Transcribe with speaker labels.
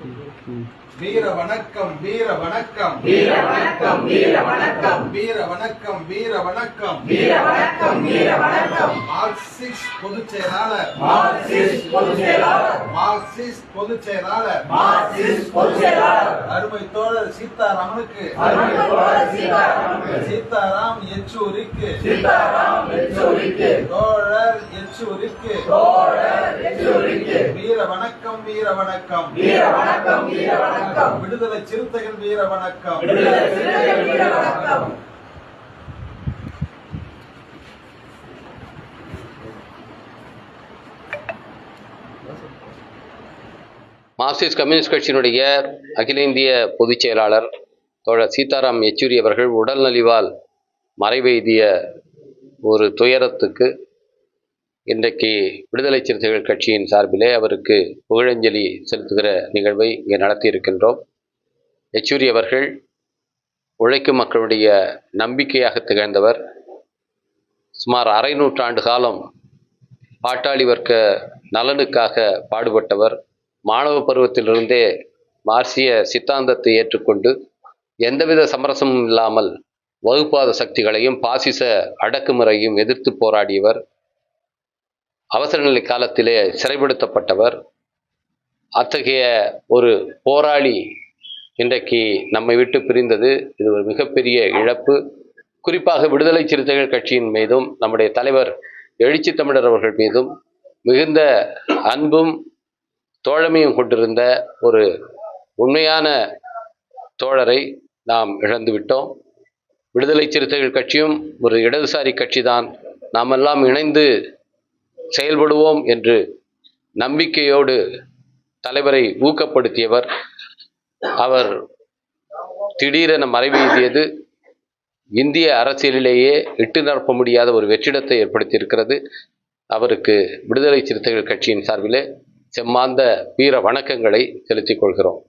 Speaker 1: வீர வணக்கம் வீர வணக்கம்.
Speaker 2: வீர வணக்கம் வீர வணக்கம்.
Speaker 1: வீர வணக்கம் வீர வணக்கம்.
Speaker 2: வீர வணக்கம் வீர வணக்கம்.
Speaker 1: மார்க்சிஸ்ட் பொதுச் செயலாளர்.
Speaker 2: மார்க்சிஸ்ட் பொதுச் செயலாளர்.
Speaker 1: மார்க்சிஸ்ட் பொதுச் செயலாளர்.
Speaker 2: மார்க்சிஸ்ட் பொதுச் செயலாளர்.
Speaker 1: அருமை தோழர் சீதாராமனுக்கு.
Speaker 2: அருமை தோழர் சீதாராமனுக்கு.
Speaker 1: சீதாராம் யெச்சூரிக்கு.
Speaker 2: சீதாராம் யெச்சூரிக்கு.
Speaker 1: தோழர் யெச்சூரிக்கு.
Speaker 2: தோழர்
Speaker 1: வீர வணக்கம் வீர வணக்கம்
Speaker 2: வீர வணக்கம் வீர வணக்கம்
Speaker 1: விடுதலை சிறுத்தைகள் வீர வணக்கம்
Speaker 2: விடுதலை சிறுத்தைகள் வீர வணக்கம்
Speaker 3: மார்க்சிஸ்ட் கம்யூனிஸ்ட் கட்சியினுடைய அகில இந்திய பொதுச் செயலாளர் தோழர் சீதாராம் யெச்சூரி அவர்கள் உடல்நலிவால் மறைவெய்திய ஒரு துயரத்துக்கு இன்றைக்கு விடுதலை சிறுத்தைகள் கட்சியின் சார்பிலே அவருக்கு புகழஞ்சலி செலுத்துகிற நிகழ்வை இங்கே நடத்தியிருக்கின்றோம் யெச்சூரி அவர்கள் உழைக்கும் மக்களுடைய நம்பிக்கையாக திகழ்ந்தவர். சுமார் அரை நூற்றாண்டு காலம் பாட்டாளி வர்க்க நலனுக்காக பாடுபட்டவர். மாணவ பருவத்திலிருந்தே மார்சிய சித்தாந்தத்தை ஏற்றுக்கொண்டு எந்தவித சமரசமும் இல்லாமல் வகுப்பாத சக்திகளையும் பாசிச அடக்குமுறையும் எதிர்த்து போராடியவர். அவசரநிலை காலத்திலே சிறைப்படுத்தப்பட்டவர் அத்தகைய ஒரு போராளி இன்றைக்கு நம்மை விட்டு பிரிந்தது. இது ஒரு மிகப்பெரிய இழப்பு. குறிப்பாக விடுதலை சிறுத்தைகள் கட்சியின் மீதும் நம்முடைய தலைவர் எழுச்சி தமிழர் அவர்கள் மீதும் மிகுந்த அன்பும் தோழமையும் கொண்டிருந்த ஒரு உண்மையான தோழரை நாம் இழந்துவிட்டோம் விடுதலை சிறுத்தைகள் கட்சியும் ஒரு இடதுசாரி கட்சிதான். நாமெல்லாம் இணைந்து செயல்படுவோம் என்று நம்பிக்கையோடு தலைவரை ஊக்கப்படுத்தியவர். அவர் திடீரென மறைவெய்தியது இந்திய அரசியலிலேயே இட்டு நிரப்ப முடியாத ஒரு வெற்றிடத்தை ஏற்படுத்தியிருக்கிறது. அவருக்கு விடுதலை சிறுத்தைகள் கட்சியின் சார்பிலே செம்மாந்த வீர வணக்கங்களை செலுத்திக் கொள்கிறோம்.